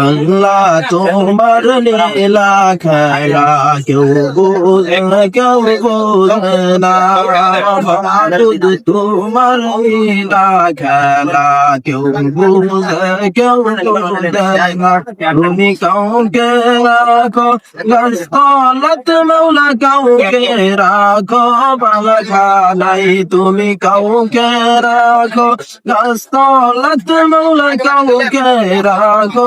আল্লাহ তোমার নীলা খেলা কেউ বোঝে কেউ বোঝে না। তোমার তুমি কাউকে রাখো গাছতলাত মৌলা কাউকে রাখো বালা খালাই মৌলা কাউকে রাখো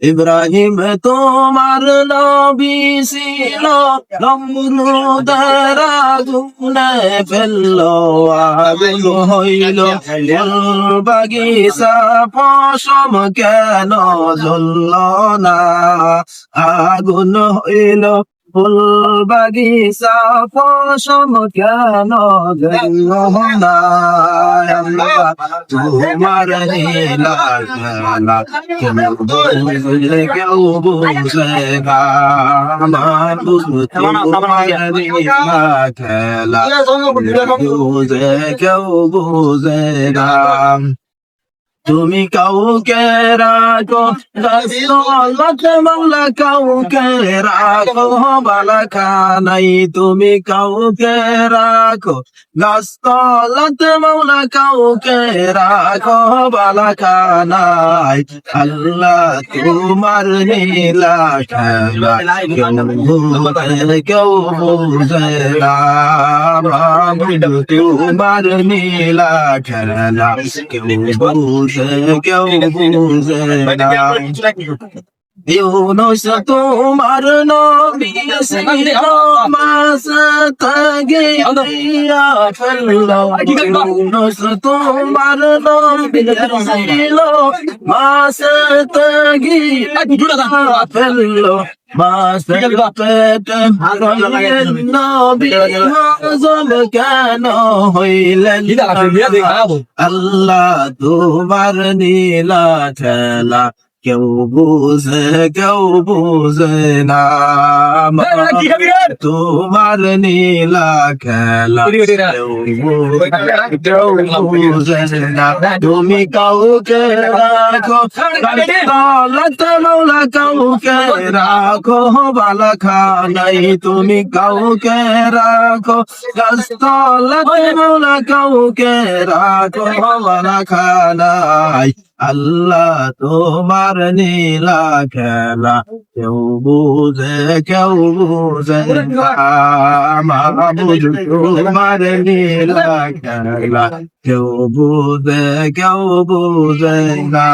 ইব্রাহিম, তোমার নবী ছিল নমরুদের আগুনে ফেলল, আগুন হইল। বাগিচা পশম কেন জ্বলল না? আগুন হইল ফুল বাগিচা পশম কেন তোমার কেউ বুঝে না আমার নীলা খেলা বুঝে কেউ বুঝে তুমি কাউকে রাখো রাসূলত মাওলা কাউকে রাখো বালা খানাই তুমি কাউকে রাখো গাছতলাত মাওলা কাউকে রাখো বালা খানাই আল্লাহ তোমার নীলা কেউ বুঝে তোমার নীলা খেলা কেউ বুঝে কেউ বুঝে না ইউনুস তোমার নবী তোমার নবী আল্লাহ তোমার নীলা খেলা কেউ বুঝে কেউ বুঝে না তোমার নীলা খেলা। কেউ বুঝে না তুমি কাউকে রাখো মৌলা কাউকে রাখো বালা খানাই তুমি কাউকে রাখো দৌলত মৌলা কাউকে রাখো বালা খানাই আল্লাহ তোমার নীলা খেলা, কেউ বুঝে কেউ বুঝে মাবুদ তোমার নীলা খেলা, কেউ বুঝে কেউ বুঝে না।